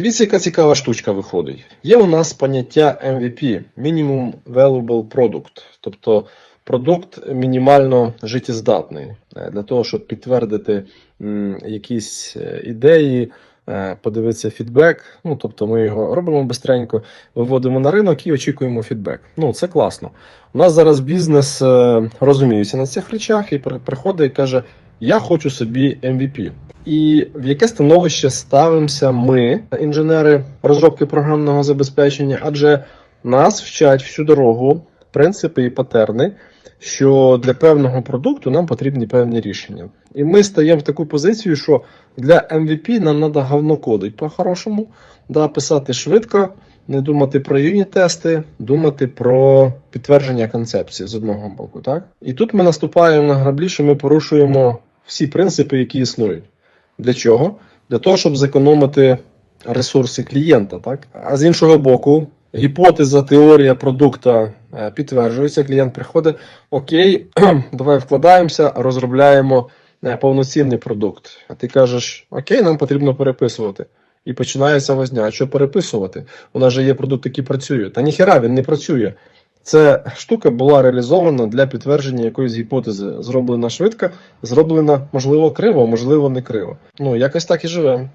Дивіться, яка цікава штучка виходить. Є у нас поняття MVP Minimum Valuable Product, тобто продукт мінімально життєздатний Е, для того, щоб підтвердити якісь е, ідеї, е, подивитися фідбек. Ну, тобто ми його робимо бистренько, виводимо на ринок і очікуємо фідбек. Ну, це класно. У нас зараз бізнес розуміється на цих речах і приходить і каже: Я хочу собі MVP. І в яке становище ставимося ми, інженери розробки програмного забезпечення, адже нас вчать всю дорогу принципи і патерни, що для певного продукту нам потрібні певні рішення. І ми стаємо в таку позицію, що для MVP нам треба говно кодить по-хорошому, да, писати швидко, не думати про юніт-тести, думати про підтвердження концепції з одного боку. Так? І тут ми наступаємо на граблі, що ми порушуємо всі принципи, які існують. Для чого? Для того, щоб зекономити ресурси клієнта. Так? А з іншого боку, гіпотеза, теорія продукта е, підтверджується, клієнт приходить, окей, давай вкладаємося, розробляємо е, повноцінний продукт. А ти кажеш, окей, нам потрібно переписувати. І починається возня. А що переписувати? У нас же є продукт, який працює. Та ніхера він не працює. Ця штука була реалізована для підтвердження якоїсь гіпотези. Зроблена швидко, зроблена, можливо, криво, можливо, не криво. Ну, якось так і живемо.